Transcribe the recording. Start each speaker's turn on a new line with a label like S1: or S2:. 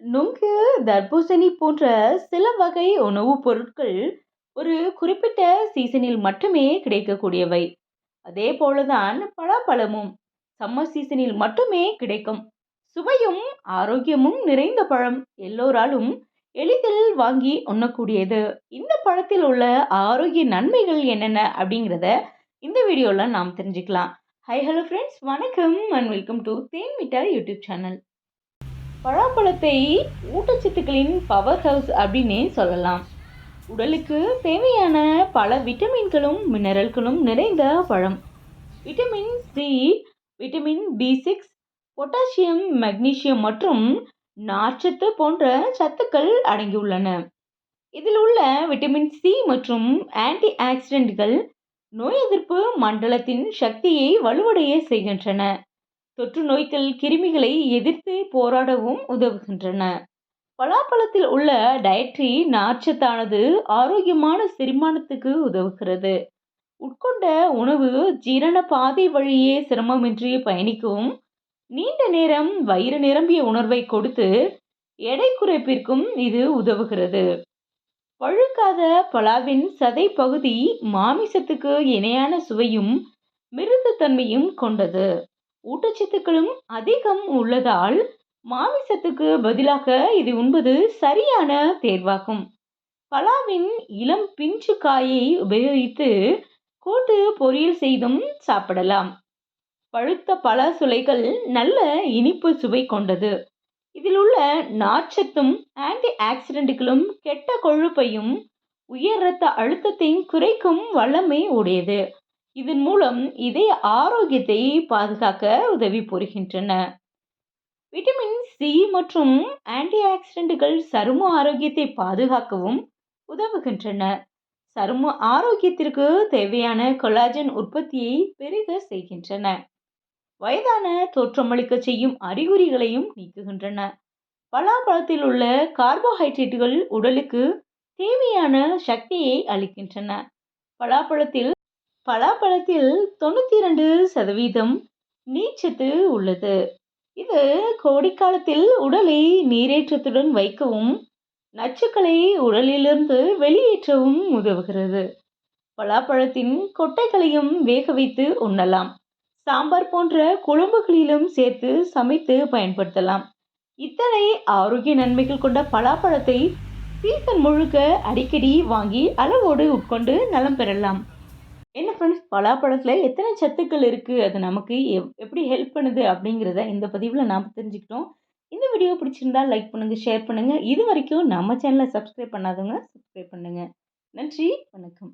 S1: நுங்கு தர்பூசணி போன்ற சில வகை உணவுப் பொருட்கள் ஒரு குறிப்பிட்ட சீசனில் மட்டுமே கிடைக்கக்கூடியவை. அதே போலதான் பலாப்பழமும் சம்மர் சீசனில் மட்டுமே கிடைக்கும். சுவையும் ஆரோக்கியமும் நிறைந்த பழம் எல்லோராலும் எளிதில் வாங்கி உண்ணக்கூடியது. இந்த பழத்தில் உள்ள ஆரோக்கிய நன்மைகள் என்னென்ன அப்படிங்கிறத இந்த வீடியோவில் நாம் தெரிஞ்சுக்கலாம். ஹை ஹலோ ஃப்ரெண்ட்ஸ் வணக்கம் and welcome to Then Mittai YouTube channel பழாப்பழத்தை ஊட்டச்சத்துக்களின் பவர் ஹவுஸ் அப்படின்னே சொல்லலாம். உடலுக்கு தேவையான பல விட்டமின்களும் மினரல்களும் நிறைந்த பழம். Vitamin C vitamin B six potassium magnesium மற்றும் நார்ச்சத்து போன்ற சத்துக்கள் அடங்கியுள்ளன. இதில் உள்ள விட்டமின் சி மற்றும் ஆன்டி ஆக்சிடென்ட்கள் நோய் எதிர்ப்பு மண்டலத்தின் சக்தியை வலுவடைய செய்கின்றன. தொற்று நோய்கள் கிருமிகளை எதிர்த்து போராடவும் உதவுகின்றன. பலாப்பழத்தில் உள்ள டயட்ரி நார்ச்சத்தானது ஆரோக்கியமான செரிமானத்துக்கு உதவுகிறது. உட்கொண்ட உணவு ஜீரண பாதை வழியே சிரமமின்றி பயணிக்கவும் நீண்ட நேரம் வயிறு நிரம்பிய உணர்வை கொடுத்து எடை குறைப்பிற்கும் இது உதவுகிறது. பழுக்காத பலாவின் சதை பகுதி மாமிசத்துக்கு இணையான சுவையும் மிருதுத்தன்மையும் கொண்டது. ஊட்டச்சத்துக்களும் அதிகம் உள்ளதால் மாமிசத்துக்கு பதிலாக இது உண்பது சரியான தேர்வாகும். பலாவின் இளம் பிஞ்சு காயை உபயோகித்து கூட்டு பொரியல் செய்தும் சாப்பிடலாம். பழுத்த பல சுளைகள் நல்ல இனிப்பு சுவை கொண்டது. இதில் உள்ள நார்ச்சத்தும் ஆன்டி ஆக்சிடென்ட்களும் கெட்ட கொழுப்பையும் உயர் ரத்த அழுத்தத்தையும் குறைக்கும் வல்லமை உடையது. இதன் மூலம் இதய ஆரோக்கியத்தை பாதுகாக்க உதவி புரிகின்றன. விட்டமின் சி மற்றும் ஆன்டி ஆக்சிடென்ட்கள் சரும ஆரோக்கியத்தை பாதுகாக்கவும் உதவுகின்றன. சரும ஆரோக்கியத்திற்கு தேவையான கொலாஜன் உற்பத்தியை பெருக செய்கின்றன. வயதான தோற்றமளிக்க செய்யும் அறிகுறிகளையும் நீக்குகின்றன. பலாப்பழத்தில் உள்ள கார்போஹைட்ரேட்டுகள் உடலுக்கு தேவையான சக்தியை அளிக்கின்றன. பலாப்பழத்தில் பலாப்பழத்தில் தொண்ணூற்றி இரண்டு சதவீதம் நீச்சத்து உள்ளது. இது கோடைக்காலத்தில் உடலை நீரேற்றத்துடன் வைக்கவும் நச்சுக்களை உடலிலிருந்து வெளியேற்றவும் உதவுகிறது. பலாப்பழத்தின் கொட்டைகளையும் வேக வைத்து உண்ணலாம். சாம்பார் போன்ற குழம்புகளிலும் சேர்த்து சமைத்து பயன்படுத்தலாம். இத்தனை ஆரோக்கிய நன்மைகள் கொண்ட பலாப்பழத்தை சீசன் முழுக்க அடிக்கடி வாங்கி அளவோடு உட்கொண்டு நலம் பெறலாம். ஃப்ரெண்ட்ஸ் பலாப்பழத்தில் எத்தனை சத்துக்கள் இருக்குது அது நமக்கு எப் எப்படி ஹெல்ப் பண்ணுது? அப்படிங்கிறத இந்த பதிவில் நாம் தெரிஞ்சுக்கிட்டோம். இந்த வீடியோ பிடிச்சிருந்தா லைக் பண்ணுங்கள் ஷேர் பண்ணுங்கள் இது வரைக்கும் நம்ம சேனலை சப்ஸ்கிரைப் பண்ணாதவங்க சப்ஸ்கிரைப் பண்ணுங்கள் நன்றி வணக்கம்.